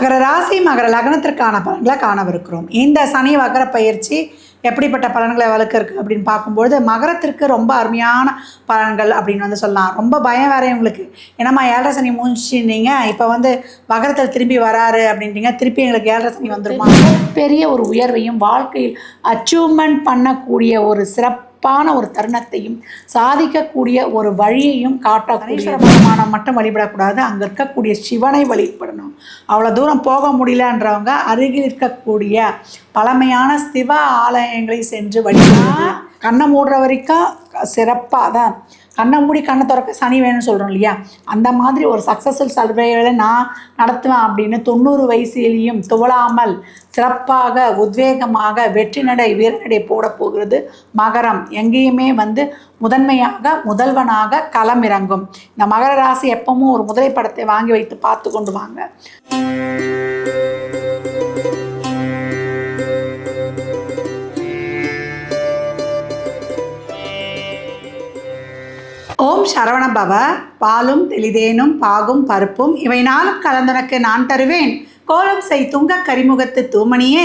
மகர ராசி மகர லக்னத்திற்கான பலன்களை காணவிருக்கிறோம். இந்த சனி வகர பயிற்சி எப்படிப்பட்ட பலன்களை வளர்க்க இருக்குது அப்படின்னு பார்க்கும்பொழுது மகரத்திற்கு ரொம்ப அருமையான பலன்கள் அப்படின்னு வந்து சொல்லலாம். ரொம்ப பயம் வேற உங்களுக்கு ஏன்னாம்மா ஏழரை சனி மூஞ்சினீங்க இப்போ வந்து மகரத்தில் திரும்பி வராரு அப்படின்றீங்க திருப்பி எங்களுக்கு ஏழரை சனி வந்துருமா? பெரிய ஒரு உயர்வையும் வாழ்க்கையில் அச்சீவ்மெண்ட் பண்ணக்கூடிய ஒரு சிறப்பு சிறப்பான ஒரு தருணத்தையும் சாதிக்கக்கூடிய ஒரு வழியையும் காட்டக்கூடிய பகவானம் மட்டும் வழிபடக்கூடாது. அங்கே இருக்கக்கூடிய சிவனை வழிபடணும். அவ்வளோ தூரம் போக முடியலன்றவங்க அருகில் இருக்கக்கூடிய பழமையான சிவ ஆலயங்களை சென்று வழிபடுறது கண்ணை மூடுற வரைக்கும் சிறப்பாக தான் கண்ணை மூடி கண்ணை திறக்க சனி வேணும்னு சொல்கிறோம் இல்லையா? அந்த மாதிரி ஒரு சக்ஸஸ்ஃபுல் சர்வேகளை நான் நடத்துவேன் அப்படின்னு தொண்ணூறு வயசுலேயும் துவளாமல் சிறப்பாக உத்வேகமாக வெற்றி நடை வீரநடை போட போகிறது மகரம். எங்கேயுமே வந்து முதன்மையாக முதல்வனாக களம் இறங்கும். இந்த மகர ராசி எப்பவும் ஒரு முதலை படத்தை வாங்கி வைத்து பார்த்து கொண்டு வாங்க. சரவணபவ பாலும் தெளிதேனும் பாகும் பருப்பும் இவை நாளும் கலந்தனக்கு நான் தருவேன். கோலம் செய் துங்க கரிமுகத்து தூமணியே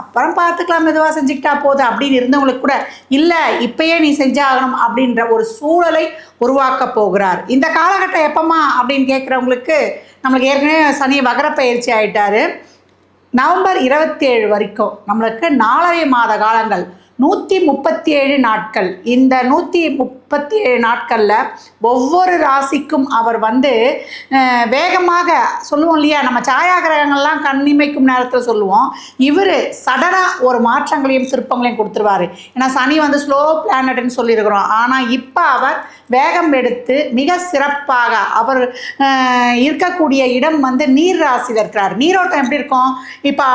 அப்புறம் பார்த்துக்கலாம் மெதுவாக செஞ்சுக்கிட்டா போதும் அப்படின்னு இருந்தவங்களுக்கு கூட இல்லை இப்பயே நீ செஞ்சாகணும் அப்படின்ற ஒரு சூழலை உருவாக்க போகிறார். இந்த காலகட்டம் எப்பமா அப்படின்னு கேட்குறவங்களுக்கு நம்மளுக்கு ஏற்கனவே சனி வகர பயிற்சி ஆகிட்டாரு நவம்பர் இருபத்தி ஏழு வரைக்கும் நம்மளுக்கு நாலரை மாத காலங்கள் நூற்றி முப்பத்தி ஏழு நாட்கள். இந்த நூற்றி முப் முப்பத்தி ஏழு நாட்களில் ஒவ்வொரு ராசிக்கும் அவர் வந்து வேகமாக சொல்லுவோம் இல்லையா? நம்ம சாயாகிரகங்கள்லாம் கண்ணிமைக்கும் நேரத்தில் சொல்லுவோம். இவர் சடனாக ஒரு மாற்றங்களையும் திருப்பங்களையும் கொடுத்துருவாரு. ஏன்னா சனி வந்து ஸ்லோ பிளானட்னு சொல்லியிருக்கிறோம். ஆனால் இப்போ அவர் வேகம் எடுத்து மிக சிறப்பாக அவர் இருக்கக்கூடிய இடம் வந்து நீர் ராசியில் இருக்கிறார். நீரோட்டம் எப்படி இருக்கும்? இப்போ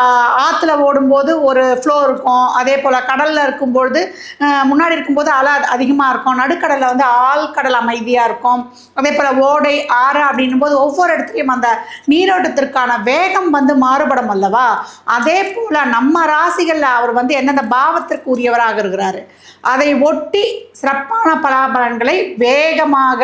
ஆற்றுல ஓடும்போது ஒரு ஃப்ளோ இருக்கும். அதே போல் கடலில் இருக்கும்பொழுது முன்னாடி இருக்கும்போது அலை அதிகமாக இருக்கும். கடலில் வந்து ஆழ்கடல் அமைதியாக இருக்கும். அதே போல் ஓடை ஆறு அப்படின்னும் போது ஒவ்வொரு இடத்துலையும் அந்த நீரோட்டத்திற்கான வேகம் வந்து மாறுபடும் அல்லவா? அதே போல் நம்ம ராசிகளில் அவர் வந்து எந்தெந்த பாவத்திற்கு உரியவராக இருக்கிறாரு? அதை ஒட்டி சிறப்பான பலாபலன்களை வேகமாக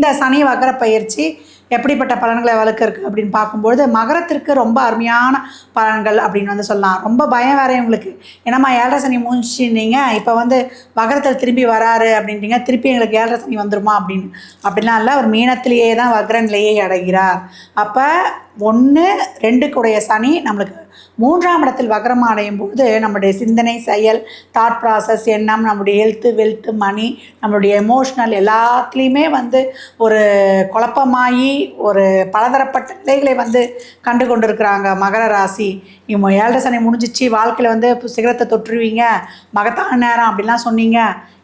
இந்த சனி வகர பயிற்சி எப்படிப்பட்ட பலன்களை வளர்க்க இருக்குது அப்படின்னு பார்க்கும்பொழுது மகரத்திற்கு ரொம்ப அருமையான பலன்கள் அப்படின்னு வந்து சொல்லலாம். ரொம்ப பயம் வேற உங்களுக்கு ஏன்னாம்மா ஏழரை சனி மூஞ்சினீங்க இப்போ வந்து வகரத்தில் திரும்பி வராரு அப்படின்றீங்க திருப்பி எங்களுக்கு ஏழரை சனி வந்துருமா அப்படின்னு. அப்படிலாம் இல்லை அவர் மீனத்திலேயே தான் வக்ர நிலையை அடைகிறார். அப்போ ஒன்று ரெண்டுக்குடைய சனி நம்மளுக்கு மூன்றாம் இடத்தில் வக்ரம் அடையும் போது நம்மளுடைய சிந்தனை செயல் தாட் ப்ராசஸ் எண்ணம் நம்முடைய ஹெல்த்து வெல்த்து மணி நம்மளுடைய எமோஷ்னல் எல்லாத்துலேயுமே வந்து ஒரு குழப்பமாகி ஒரு பலதரப்பட்ட நிலைகளை வந்து கண்டு கொண்டிருக்கிறாங்க. மகர ராசி. இவங்க ஏழரை சனி முடிஞ்சிச்சு வாழ்க்கையில் வந்து இப்போ சிகரத்தை தொற்றுவீங்க மகத்தான நேரம் அப்படிலாம் சொன்னீங்க.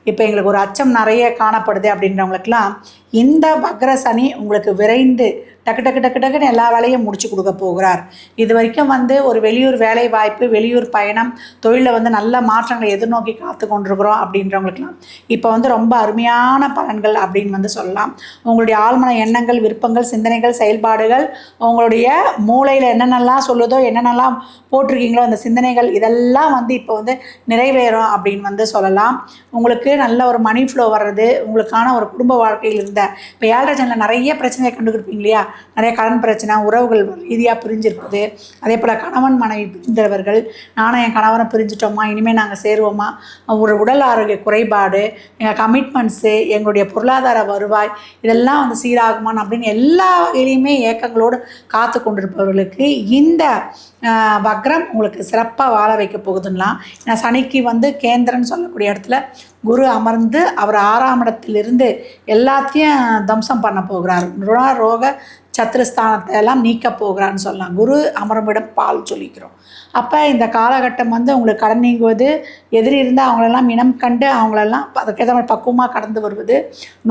இப்போ எங்களுக்கு ஒரு அச்சம் நிறைய காணப்படுது அப்படின்றவங்களுக்கெல்லாம் இந்த வக்ர சனி உங்களுக்கு விரைந்து டக்கு டக்கு டக்கு டக்குன்னு எல்லா வேலையும் முடிச்சு கொடுக்க போகிறார். இது வரைக்கும் வந்து ஒரு வெளியூர் வேலை வாய்ப்பு வெளியூர் பயணம் தொழிலில் வந்து நல்ல மாற்றங்களை எதிர்நோக்கி காத்து கொண்டிருக்கிறோம் அப்படின்றவங்களுக்குலாம் இப்போ வந்து ரொம்ப அருமையான பலன்கள் அப்படின்னு வந்து சொல்லலாம். உங்களுடைய ஆழ்மன எண்ணங்கள் விருப்பங்கள் சிந்தனைகள் செயல்பாடுகள் உங்களுடைய மூளையில் என்னென்னலாம் சொல்லுதோ என்னென்னலாம் போட்டிருக்கீங்களோ அந்த சிந்தனைகள் இதெல்லாம் வந்து இப்போ வந்து நிறைவேறும் அப்படின்னு வந்து சொல்லலாம். உங்களுக்கு நல்ல ஒரு மணி ஃப்ளோ வர்றது உங்களுக்கான ஒரு குடும்ப வாழ்க்கையில் இருந்து இப்போ ஏழரை ஜனில் நிறைய பிரச்சனையை கண்டுக்கிருப்பீங்க இல்லையா நிறைய கடன் பிரச்சனை உறவுகள் ரீதியாக பிரிஞ்சிருக்குது அதே போல் கணவன் மனைவி பிரிந்தவர்கள் நானும் என் கணவனை பிரிஞ்சிட்டோமா? இனிமேல் நாங்கள் சேருவோமா? ஒரு உடல் ஆரோக்கிய குறைபாடு எங்கள் கமிட்மெண்ட்ஸு எங்களுடைய பொருளாதார வருவாய் இதெல்லாம் வந்து சீராகுமான் அப்படின்னு எல்லா வகையிலையுமே ஏக்கங்களோடு காத்து கொண்டிருப்பவர்களுக்கு இந்த வக்ரம் உங்களுக்கு சிறப்பாக வாழ வைக்க போகுதுன்னா ஏன்னா சனிக்கு வந்து கேந்திரன்னு சொல்லக்கூடிய இடத்துல குரு அமர்ந்து அவர் ஆறாம் இடத்திலிருந்து எல்லாத்தையும் தம்சம் பண்ண போகிறார். ருண ரோக சத்ருஸ்தானத்தை எல்லாம் நீக்க போகிறான்னு சொல்லலாம் குரு அமருமிடம் பால் சொல்லிக்கிறோம். அப்போ இந்த காலகட்டம் வந்து உங்களுக்கு கடன் நீங்குவது எதிரி இருந்தால் அவங்களெல்லாம் இனம் கண்டு அவங்களெல்லாம் அதுக்கேற்ற மாதிரி பக்குவமாக கடந்து வருவது.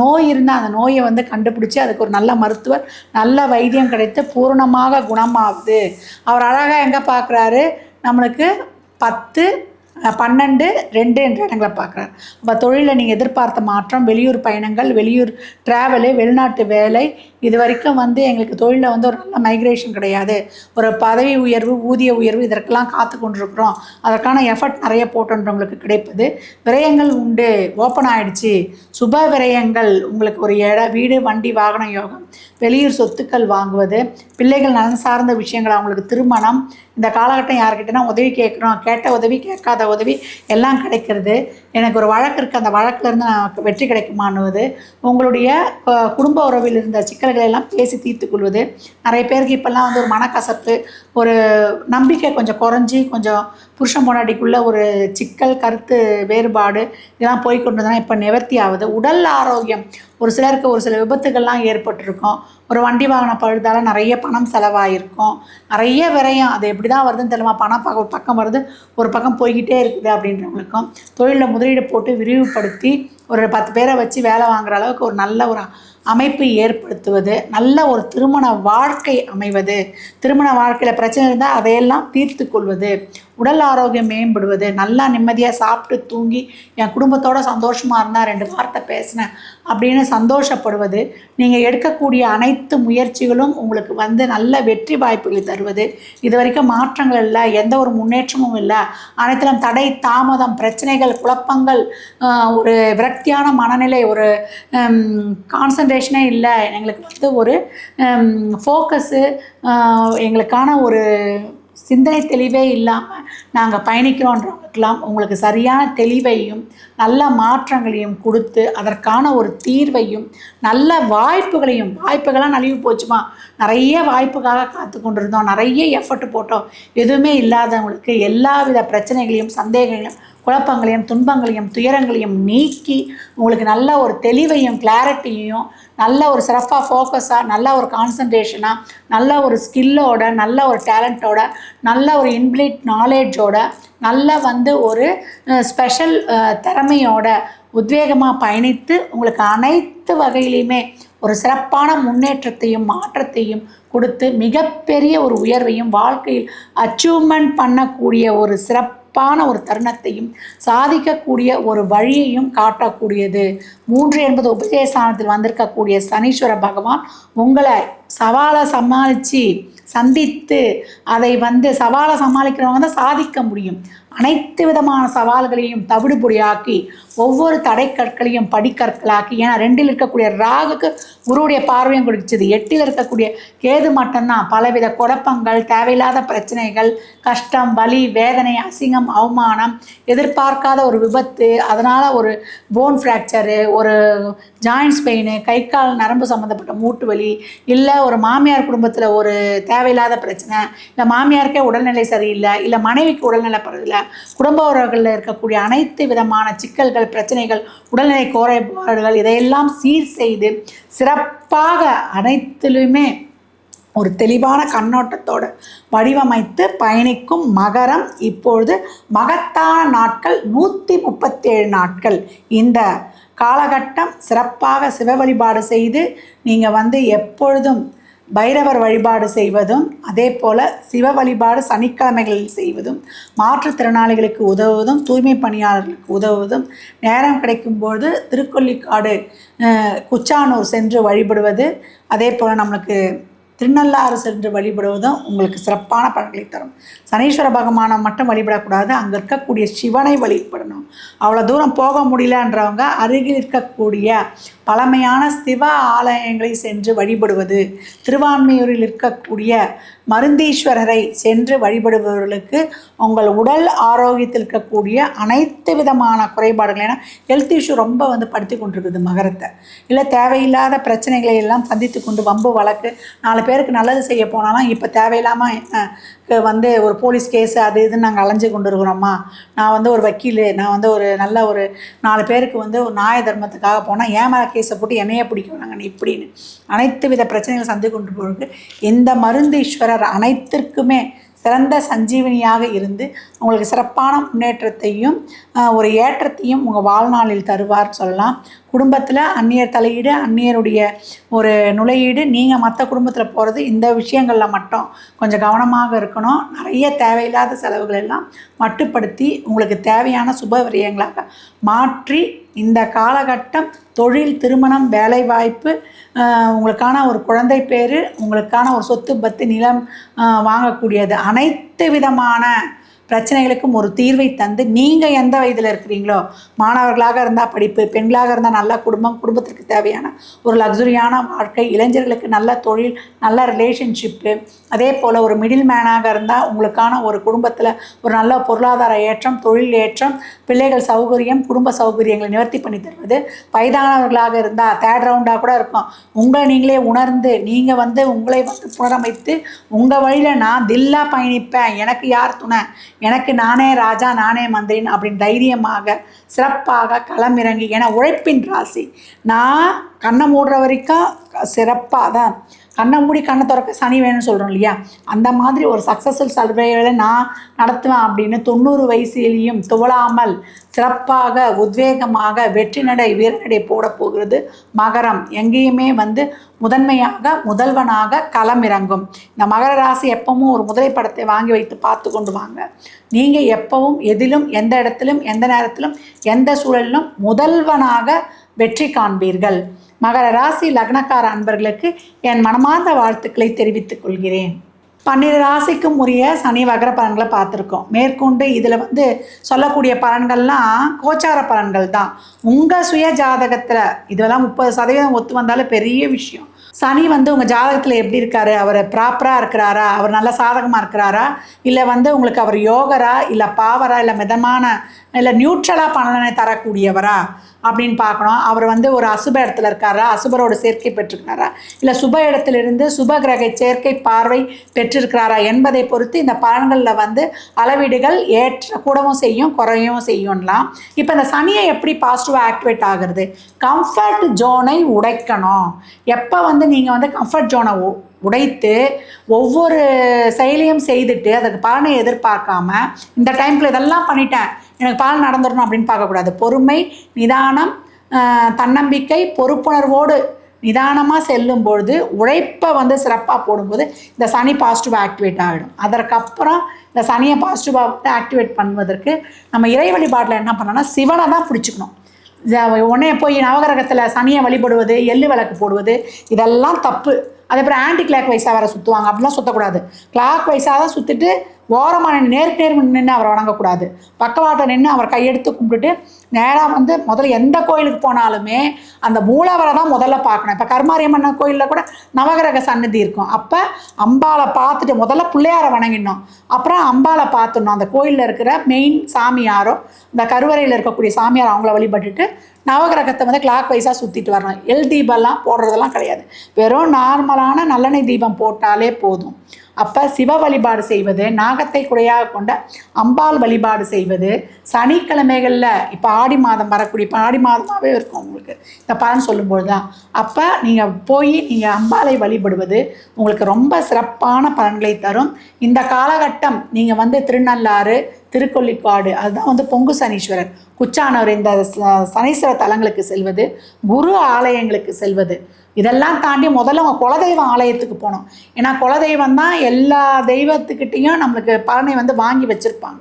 நோய் இருந்தால் அந்த நோயை வந்து கண்டுபிடிச்சி அதுக்கு ஒரு நல்ல மருத்துவர் நல்ல வைத்தியம் கிடைத்து பூரணமாக குணமாகுது. அவர் அழகாக எங்கே பார்க்குறாரு நம்மளுக்கு பத்து பன்னெண்டு ரெண்டு என்ற இடங்களை பார்க்குறாரு. அப்போ தொழிலில் நீங்கள் எதிர்பார்த்த மாற்றம் வெளியூர் பயணங்கள் வெளியூர் ட்ராவலு வெளிநாட்டு வேலை இது வரைக்கும் வந்து எங்களுக்கு தொழிலில் வந்து ஒரு நல்ல மைக்ரேஷன் கிடையாது. ஒரு பதவி உயர்வு ஊதிய உயர்வு இதற்கெல்லாம் காத்து கொண்டிருக்கிறோம். அதற்கான எஃபர்ட் நிறைய போட்டுன்றவங்களுக்கு கிடைப்பது. விரயங்கள் உண்டு. ஓப்பன் ஆகிடுச்சு சுப விரயங்கள். உங்களுக்கு ஒரு இட வீடு வண்டி வாகன யோகம். வெளியூர் சொத்துக்கள் வாங்குவது. பிள்ளைகள் நலன் சார்ந்த விஷயங்கள். அவங்களுக்கு திருமணம். இந்த காலகட்டம் யார்கிட்டனா உதவி கேட்குறோம். கேட்ட உதவி கேட்காத உதவி எல்லாம் கிடைக்கிறது. எனக்கு ஒரு வழக்கு இருக்குது அந்த வழக்கிலேருந்து நான் வெற்றி கிடைக்குமானுவது உங்களுடைய குடும்ப உறவில் இருந்த சிக்கல்களை எல்லாம் பேசி தீர்த்து கொள்வது நிறைய பேருக்கு இப்போல்லாம் வந்து ஒரு மனக்கசப்பு ஒரு நம்பிக்கை கொஞ்சம் குறைஞ்சி கொஞ்சம் புருஷன் பொண்டாட்டிக்குள்ள ஒரு சிக்கல் கருத்து வேறுபாடு இதெல்லாம் போய் கொண்டு இப்போ நிவர்த்தி ஆகுது. உடல் ஆரோக்கியம் ஒரு சிலருக்கு ஒரு சில விபத்துகள்லாம் ஏற்பட்டிருக்கும். ஒரு வண்டி வாகனம் பழுதால் நிறைய பணம் செலவாயிருக்கும். நிறைய விரயம் அது எப்படி தான் வருதுன்னு தெரியுமா பணம் பக்கம் ஒரு பக்கம் வருது ஒரு பக்கம் போய்கிட்டே இருக்குது அப்படின்றவங்களுக்கும். தொழிலில் முதலீடு போட்டு விரிவுபடுத்தி ஒரு பத்து பேரை வச்சு வேலை வாங்குற அளவுக்கு ஒரு நல்ல ஒரு அமைப்பு ஏற்படுத்துவது நல்ல ஒரு திருமண வாழ்க்கை அமைவது. திருமண வாழ்க்கையில் பிரச்சனை இருந்தால் அதையெல்லாம் தீர்த்து கொள்வது. உடல் ஆரோக்கியம் மேம்படுவது நல்லா நிம்மதியாக சாப்பிட்டு தூங்கி என் குடும்பத்தோட சந்தோஷமாக இருந்தால் ரெண்டு வார்த்தை பேசினேன் அப்படின்னு சந்தோஷப்படுவது நீங்கள் எடுக்கக்கூடிய அனைத்து முயற்சிகளும் உங்களுக்கு வந்து நல்ல வெற்றி வாய்ப்புகளை தருவது. இது வரைக்கும் மாற்றங்கள் இல்லை எந்த ஒரு முன்னேற்றமும் இல்லை. அனைத்திலும் தடை தாமதம் பிரச்சனைகள் குழப்பங்கள் ஒரு விரக்தியான மனநிலை ஒரு கான்சன்ட்ரேஷனே இல்லை. எங்களுக்கு வந்து ஒரு ஃபோக்கஸு எங்களுக்கான ஒரு சிந்தனை தெளிவே இல்லாமல் நாங்கள் பயணிக்கிறோன்றவங்களுக்கெல்லாம் உங்களுக்கு சரியான தெளிவையும் நல்ல மாற்றங்களையும் கொடுத்து அதற்கான ஒரு தீர்வையும் நல்ல வாய்ப்புகளையும் வாய்ப்புகளாக நழுவி போச்சுமா? நிறைய வாய்ப்புக்காக காத்து கொண்டிருந்தோம் நிறைய எஃபர்ட் போட்டோம். எதுவுமே இல்லாதவங்களுக்கு எல்லா வித பிரச்சனைகளையும் சந்தேகங்களையும் குழப்பங்களையும் துன்பங்களையும் துயரங்களையும் நீக்கி உங்களுக்கு நல்ல ஒரு தெளிவையும் கிளாரிட்டியையும் நல்ல ஒரு சிறப்பாக ஃபோக்கஸாக நல்ல ஒரு கான்சன்ட்ரேஷனாக நல்ல ஒரு ஸ்கில்லோட நல்ல ஒரு டேலண்ட்டோட நல்ல ஒரு இன்பிளிட் நாலேஜோட நல்ல வந்து ஒரு ஸ்பெஷல் திறமையோட உத்வேகமாக பயணித்து உங்களுக்கு அனைத்து வகையிலையுமே ஒரு சிறப்பான முன்னேற்றத்தையும் மாற்றத்தையும் கொடுத்து மிகப்பெரிய ஒரு உயர்வையும் வாழ்க்கையில் அச்சீவ்மெண்ட் பண்ணக்கூடிய ஒரு சிறப்பு சிறப்பான ஒரு தருணத்தையும் சாதிக்கக்கூடிய ஒரு வழியையும் காட்டக்கூடியது. மூன்று என்பது உபதேசானத்தில் வந்திருக்கக்கூடிய சனீஸ்வர பகவான் உங்களை சவாலை சமாளித்து சந்தித்து அதை வந்து சவாலை சமாளிக்கிறவங்க தான் சாதிக்க முடியும். அனைத்து விதமான சவால்களையும் தவிடுபொடியாக்கி ஒவ்வொரு தடைக்கற்களையும் படிக்கற்களாக்கி ஏன்னா ரெண்டில் இருக்கக்கூடிய ராகுக்கு குருவுடைய பார்வையும் கொடுத்துது எட்டில் இருக்கக்கூடிய கேது மட்டும்தான். பலவித குழப்பங்கள் தேவையில்லாத பிரச்சனைகள் கஷ்டம் வலி வேதனை அசிங்கம் அவமானம் எதிர்பார்க்காத ஒரு விபத்து அதனால் ஒரு போன் ஃப்ராக்சரு ஒரு ஜாயின்ஸ் பெயின் கை கால் நரம்பு சம்மந்தப்பட்ட மூட்டு வலி இல்லை ஒரு மாமியார் குடும்பத்தில் ஒரு தேவையில்லாத பிரச்சனை இல்லை மாமியாருக்கே உடல்நிலை சரியில்லை இல்லை மனைவிக்கு உடல்நிலை பரவாயில்ல குடும்ப உறவுகளில் இருக்கக்கூடிய அனைத்து விதமான சிக்கல்கள் பிரச்சனைகள் உடல்நிலை குறைபாடுகள் இதையெல்லாம் சீர் செய்து சிறப்பாக அனைத்திலுமே ஒரு தெளிவான கண்ணோட்டத்தோடு வடிவமைத்து பயணிக்கும் மகரம் இப்பொழுது மகத்தான நாட்கள் நூற்றி முப்பத்தேழு நாட்கள். இந்த காலகட்டம் சிறப்பாக சிவ வழிபாடு செய்து நீங்கள் வந்து எப்பொழுதும் பைரவர் வழிபாடு செய்வதும் அதே போல் சிவ வழிபாடு சனிக்கிழமைகளில் செய்வதும் மாற்றுத்திறனாளிகளுக்கு உதவுவதும் தூய்மை பணியாளர்களுக்கு உதவுவதும் நேரம் கிடைக்கும்போது திருக்கொல்லிக்காடு குச்சானூர் சென்று வழிபடுவது அதே போல் நம்மளுக்கு திருநள்ளாறு சென்று வழிபடுவதும் உங்களுக்கு சிறப்பான பலன்களை தரும். சனீஸ்வர பகவானை மட்டும் வழிபடக்கூடாது. அங்கே இருக்கக்கூடிய சிவனை வழிபடணும். அவ்வளோ தூரம் போக முடியலன்றவங்க அருகில் இருக்கக்கூடிய பழமையான சிவ ஆலயங்களை சென்று வழிபடுவது திருவான்மையூரில் இருக்கக்கூடிய மருந்தீஸ்வரரை சென்று வழிபடுபவர்களுக்கு உங்கள் உடல் ஆரோக்கியத்தில் இருக்கக்கூடிய அனைத்து விதமான குறைபாடுகள் ஏன்னா ஹெல்த் இஷ்யூ ரொம்ப வந்து படுத்தி கொண்டிருக்குது மகரத்தை. இல்லை தேவையில்லாத பிரச்சனைகளை எல்லாம் சந்தித்து கொண்டு வம்பு வழக்கு நாலு பேருக்கு நல்லது செய்ய போனாலும் இப்போ தேவையில்லாமல் வந்து ஒரு போலீஸ் கேஸு அது இதுன்னு நாங்கள் அலைஞ்சு கொண்டு இருக்கிறோம்மா. நான் வந்து ஒரு வக்கீல் நான் வந்து ஒரு நல்ல ஒரு நாலு பேருக்கு வந்து ஒரு நியாய தர்மத்துக்காக போனால் ஏன் கேஸை போட்டு என்னையே பிடிக்கிறாங்க இப்படின்னு அனைத்து வித பிரச்சனைகளை சந்தி கொண்டு போகிறதுக்கு இந்த மருந்தீஸ்வரர் அனைத்திற்குமே சிறந்த சஞ்சீவனியாக இருந்து உங்களுக்கு சிறப்பான முன்னேற்றத்தையும் ஒரு ஏற்றத்தையும் உங்கள் வாழ்நாளில் தருவார் சொல்லலாம். குடும்பத்தில் அந்நியர் தலையீடு அந்நியருடைய ஒரு நுழையீடு நீங்கள் மற்ற குடும்பத்தில் போகிறது இந்த விஷயங்களில் மட்டும் கொஞ்சம் கவனமாக இருக்கணும். நிறைய தேவையில்லாத செலவுகள் எல்லாம் மட்டுப்படுத்தி உங்களுக்கு தேவையான சுப விரயங்களாக மாற்றி இந்த காலகட்டம் தொழில் திருமணம் வேலைவாய்ப்பு உங்களுக்கான ஒரு குழந்தை பேர் உங்களுக்கான ஒரு சொத்து பத்து நிலம் வாங்கக்கூடியது. அனைத்து விதமான பிரச்சனைகளுக்கும் ஒரு தீர்வை தந்து நீங்கள் எந்த வயதில் இருக்கிறீங்களோ மாணவர்களாக இருந்தால் படிப்பு பெண்களாக இருந்தால் நல்ல குடும்பம் குடும்பத்திற்கு தேவையான ஒரு லக்ஸுரியான வாழ்க்கை இளைஞர்களுக்கு நல்ல தொழில் நல்ல ரிலேஷன்ஷிப்பு அதே போல் ஒரு மிடில் மேனாக இருந்தால் உங்களுக்கான ஒரு குடும்பத்தில் ஒரு நல்ல பொருளாதார ஏற்றம் தொழில் ஏற்றம் பிள்ளைகள் சௌகரியம் குடும்ப சௌகரியங்களை நிவர்த்தி பண்ணி தருவது. வயதானவர்களாக இருந்தால் தேர்ட் ரவுண்டாக கூட இருக்கும். உங்களை நீங்களே உணர்ந்து நீங்கள் வந்து உங்களை வந்து புனரமைத்து உங்கள் வழியில் நான் தில்லா பயணிப்பேன் எனக்கு யார் துணை? எனக்கு நானே ராஜா நானே மந்திரின் அப்படின்னு தைரியமாக சிறப்பாக களமிறங்கி ஏன்னா உழைப்பின் ராசி. நான் கண்ணை மூடுற வரைக்கும் சிறப்பாக தான் கண்ணை மூடி கண்ணை திறக்க சனி வேணும்னு சொல்கிறோம் இல்லையா? அந்த மாதிரி ஒரு சக்ஸஸ்ஃபுல் சர்வேகளை நான் நடத்துவேன் அப்படின்னு தொண்ணூறு வயசுலேயும் துவளாமல் சிறப்பாக உத்வேகமாக வெற்றி நடை வீரநடை போட போகிறது மகரம். எங்கேயுமே வந்து முதன்மையாக முதல்வனாக களம் இறங்கும் இந்த மகர ராசி எப்பவும் ஒரு முதலை படத்தை வாங்கி வைத்து பார்த்து கொண்டு வாங்க. நீங்கள் எப்பவும் எதிலும் எந்த இடத்திலும் எந்த நேரத்திலும் எந்த சூழலிலும் முதல்வனாக வெற்றி காண்பீர்கள். மகர ராசி லக்னக்கார அன்பர்களுக்கு என் மனமார்ந்த வாழ்த்துக்களை தெரிவித்துக் கொள்கிறேன். பன்னிரு ராசிக்கும் உரிய சனி வகர பலன்களை பார்த்துருக்கோம். மேற்கொண்டு இதில் வந்து சொல்லக்கூடிய பலன்கள்லாம் கோச்சார பலன்கள் தான். உங்கள் சுய ஜாதகத்தில் இதெல்லாம் முப்பது சதவீதம் ஒத்து வந்தாலும் பெரிய விஷயம். சனி வந்து உங்கள் ஜாதகத்தில் எப்படி இருக்காரு? அவர் ப்ராப்பராக இருக்கிறாரா? அவர் நல்ல சாதகமாக இருக்கிறாரா? இல்லை வந்து உங்களுக்கு அவர் யோகரா? இல்லை பாவரா? இல்லை மிதமான இல்லை நியூட்ரலாக பலனை தரக்கூடியவரா? அப்படின்னு பார்க்கணும். அவர் வந்து ஒரு அசுப இடத்துல இருக்காரா? அசுபரோட சேர்க்கை பெற்றிருக்காரா இல்லை சுப இடத்திலிருந்து சுப கிரக சேர்க்கை பார்வை பெற்றிருக்கிறாரா என்பதை பொறுத்து இந்த பலன்களில் வந்து அளவீடுகள் ஏற்ற கூடவும் செய்யும் குறையவும் செய்யும்லாம். இப்போ இந்த சனியை எப்படி பாசிட்டிவாக ஆக்டிவேட் ஆகுறது? கம்ஃபர்ட் ஜோனை உடைக்கணும். எப்போ வந்து நீங்கள் வந்து கம்ஃபர்ட் ஜோனை உ- உடைத்து ஒவ்வொரு செயலையும் செய்துட்டு அதுக்கு பலனை எதிர்பார்க்காம இந்த டைம்ல இதெல்லாம் பண்ணிட்டேன் எனக்கு பால் நடந்துடணும் அப்படின்னு பார்க்கக்கூடாது. பொறுமை நிதானம் தன்னம்பிக்கை பொறுப்புணர்வோடு நிதானமாக செல்லும் பொழுது உழைப்பை வந்து சிறப்பாக போடும்போது இந்த சனி பாசிட்டிவாக ஆக்டிவேட் ஆகிடும் அதற்கப்புறம் இந்த சனியை பாசிட்டிவாக ஆக்டிவேட் பண்ணுவதற்கு நம்ம இறை வழிபாட்டில் என்ன பண்ணோம்னா சிவனை தான் பிடிச்சிக்கணும். உடனே போய் நவகிரகத்தில் சனியை வழிபடுவது எள்ளு விளக்கு போடுவது இதெல்லாம் தப்பு. அதே அப்புறம் ஆன்டி கிளாக் வைஸாக வேறு சுற்றுவாங்க அப்படிலாம் சுற்றக்கூடாது கிளாக் வைஸாக தான் சுற்றிட்டு ஓரமாக நேருக்கு நேர் நின்று அவரை வணங்கக்கூடாது. பக்கவாட்டை நின்று அவர் கையெடுத்து கும்பிட்டுட்டு நேராக வந்து முதல்ல எந்த கோயிலுக்கு போனாலுமே அந்த மூலவரை தான் முதல்ல பார்க்கணும். இப்போ கருமாரியம்மன் கோயிலில் கூட நவகிரக சன்னதி இருக்கும். அப்போ அம்பாளை பார்த்துட்டு முதல்ல பிள்ளையாரை வணங்கிடணும். அப்புறம் அம்பாவை பார்த்துடணும். அந்த கோயிலில் இருக்கிற மெயின் சாமியாரோ இந்த கருவறையில் இருக்கக்கூடிய சாமியார் அவங்கள வழிபட்டுட்டு நவகிரகத்தை வந்து கிளாக் வைஸாக சுற்றிட்டு வரணும். எல் தீபம்லாம் போடுறதெல்லாம் கிடையாது. வெறும் நார்மலான நல்லெண்ணெய் தீபம் போட்டாலே போதும். அப்போ சிவ வழிபாடு செய்வது நாகத்தை குறையாக கொண்ட அம்பாள் வழிபாடு செய்வது சனிக்கிழமைகளில் இப்போ ஆடி மாதம் வரக்கூடிய இப்போ ஆடி மாதமாகவே இருக்கும் உங்களுக்கு. இந்த பலன் சொல்லும்போது தான் அப்போ நீங்கள் போய் நீங்கள் அம்பாளை வழிபடுவது உங்களுக்கு ரொம்ப சிறப்பான பலன்களை தரும். இந்த காலகட்டம் நீங்கள் வந்து திருநள்ளாறு திருக்கொள்ளிக்காடு அதுதான் வந்து பொங்கு சனீஸ்வரர். குச்சானவர் இந்த ச- சனீஸ்வர தலங்களுக்கு செல்வது குரு ஆலயங்களுக்கு செல்வது. இதெல்லாம் தாண்டி முதல்ல அவங்க குலதெய்வ ஆலயத்துக்கு போனோம் ஏன்னா குலதெய்வம் தான் எல்லா தெய்வத்துக்கிட்டேயும் நம்மளுக்கு பலனை வந்து வாங்கி வச்சுருப்பாங்க.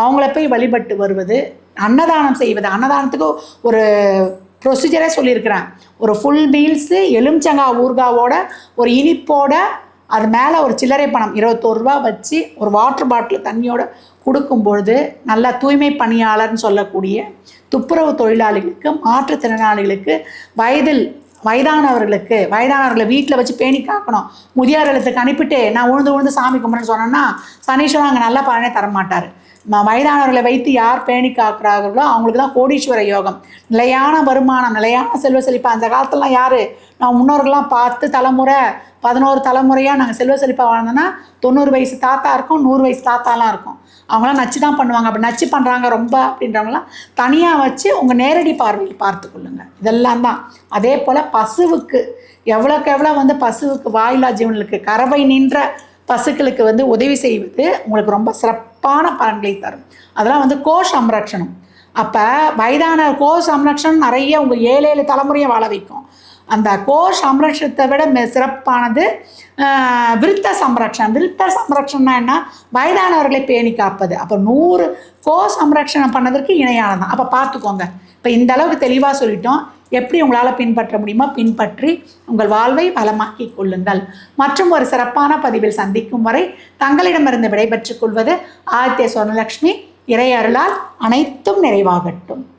அவங்கள போய் வழிபட்டு வருவது அன்னதானம் செய்வது. அன்னதானத்துக்கு ஒரு ப்ரொசீஜரே சொல்லியிருக்கிறேன். ஒரு ஃபுல் மீல்ஸு எலுமிச்சங்காய் ஊர்காவோட ஒரு இனிப்போட அது மேலே ஒரு சில்லறை பணம் இருபத்தோரு ரூபா வச்சு ஒரு வாட்டர் பாட்டில் தண்ணியோட கொடுக்கும்பொழுது நல்ல தூய்மை பணியாளர்னு சொல்லக்கூடிய துப்புரவு தொழிலாளிகளுக்கு மாற்றுத்திறனாளிகளுக்கு வயதில் வயதானவர்களுக்கு வயதானவர்களை வீட்டில் வச்சு பேணி காக்கணும். முதியோர் அனுப்பிட்டு நான் உழுந்து உழுந்து சாமி கும்பிட்றேன்னு சொன்னேன்னா சனீஸ்வரன் அங்கே நல்ல பலனே தரமாட்டார். வயதானவர்களை வைத்து யார் பேணி காக்கிறார்களோ அவங்களுக்கு தான் கோடீஸ்வர யோகம். நிலையான வருமானம் நிலையான செல்வ செழிப்பு. அந்த காலத்துலலாம் யார்? நான் முன்னோர்கள்லாம் பார்த்து தலைமுறை பதினோரு தலைமுறையாக நாங்கள் செல்வ செழிப்பாக வாழ்ந்தோன்னா தொண்ணூறு வயசு தாத்தா இருக்கும் நூறு வயசு தாத்தாலாம் இருக்கும். அவங்களாம் நச்சு தான் பண்ணுவாங்க. அப்படி நச்சு பண்ணுறாங்க ரொம்ப அப்படின்றவங்களாம் தனியாக வச்சு உங்கள் நேரடி பார்வையில் பார்த்து கொள்ளுங்க. இதெல்லாம் தான். அதே போல் பசுவுக்கு எவ்வளோக்கு எவ்வளோ வந்து பசுவுக்கு வாயிலா ஜீவனுக்கு கறவை நின்ற பசுக்களுக்கு வந்து உதவி செய்வது உங்களுக்கு ரொம்ப சிறப்பான பலன்களை தரும். அதெல்லாம் வந்து கோ சம்ரட்சணம் அப்போ வயதான கோ சம்ரட்சணம் நிறைய உங்கள் ஏழு ஏழு தலைமுறையை வாழ வைக்கும். அந்த கோ சம்ரட்சத்தை விட மிக சிறப்பானது விருத்த சம்ரட்சணம். விருத்த சம்ரட்சணம்னா என்ன? வயதானவர்களை பேணி காப்பது. அப்போ நூறு கோ சம்ரட்சணம் பண்ணதற்கு இணையானதான் அப்போ பார்த்துக்கோங்க. இப்போ இந்த அளவுக்கு தெளிவாக சொல்லிட்டோம். எப்படி உங்களால் பின்பற்ற முடியுமோ பின்பற்றி உங்கள் வாழ்வை வளமாக்கி கொள்ளுங்கள். மற்றும் ஒரு சிறப்பான பதிவில் சந்திக்கும் வரை தங்களிடமிருந்து விடைபெற்றுக் கொள்வது ஆதித்ய சுவர்ணலக்ஷ்மி இறையருளால் அனைத்தும் நிறைவாகட்டும்.